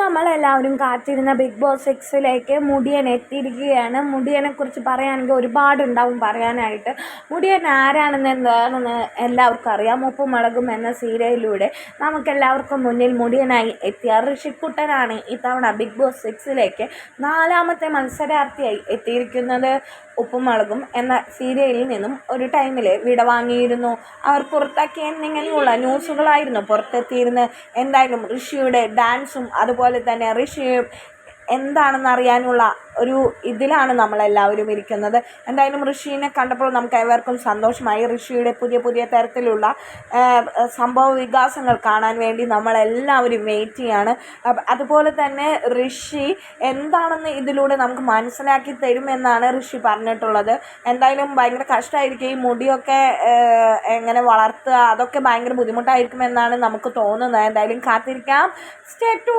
നമ്മളെല്ലാവരും കാത്തിരുന്ന big boss സിക്സിലേക്ക് Mudiyan എത്തിയിരിക്കുകയാണ്. മുടിയനെക്കുറിച്ച് പറയുകയാണെങ്കിൽ ഒരുപാടുണ്ടാവും പറയാനായിട്ട്. മുടിയൻ ആരാണെന്ന് എന്താണെന്ന് എല്ലാവർക്കും അറിയാം. ഉപ്പും മുളകും എന്ന സീരിയലിലൂടെ നമുക്കെല്ലാവർക്കും മുന്നിൽ മുടിയനായി എത്തിയ ഋഷിക്കുട്ടനാണ് ഇത്തവണ ബിഗ് ബോസ് സിക്സിലേക്ക് നാലാമത്തെ മത്സരാർത്ഥിയായി എത്തിയിരിക്കുന്നത്. ഉപ്പും മുളകും എന്ന സീരിയലിൽ നിന്നും ഒരു ടൈമിൽ വിട വാങ്ങിയിരുന്നു. അവർ പുറത്താക്കിയ ന്യൂസുകളായിരുന്നു പുറത്തെത്തിയിരുന്നത്. എന്തായാലും ഋഷിയുടെ ഡാൻസും അതുപോലെ തന്നെ ഋഷിയും എന്താണെന്ന് അറിയാനുള്ള ഒരു ഇതിലാണ് നമ്മളെല്ലാവരും ഇരിക്കുന്നത്. എന്തായാലും ഋഷിനെ കണ്ടപ്പോൾ നമുക്ക് ഏവർക്കും സന്തോഷമായി. ഋഷിയുടെ പുതിയ പുതിയ തരത്തിലുള്ള സംഭവ വികാസങ്ങൾ കാണാൻ വേണ്ടി നമ്മളെല്ലാവരും വെയിറ്റ് ചെയ്യാണ്. അതുപോലെ തന്നെ ഋഷി എന്താണെന്ന് ഇതിലൂടെ നമുക്ക് മനസ്സിലാക്കി തരുമെന്നാണ് ഋഷി പറഞ്ഞിട്ടുള്ളത്. എന്തായാലും ഭയങ്കര കഷ്ടമായിരിക്കും ഈ മുടിയൊക്കെ എങ്ങനെ വളർത്തുക അതൊക്കെ ഭയങ്കര ബുദ്ധിമുട്ടായിരിക്കുമെന്നാണ് നമുക്ക് തോന്നുന്നത്. എന്തായാലും കാത്തിരിക്കാം. Stay to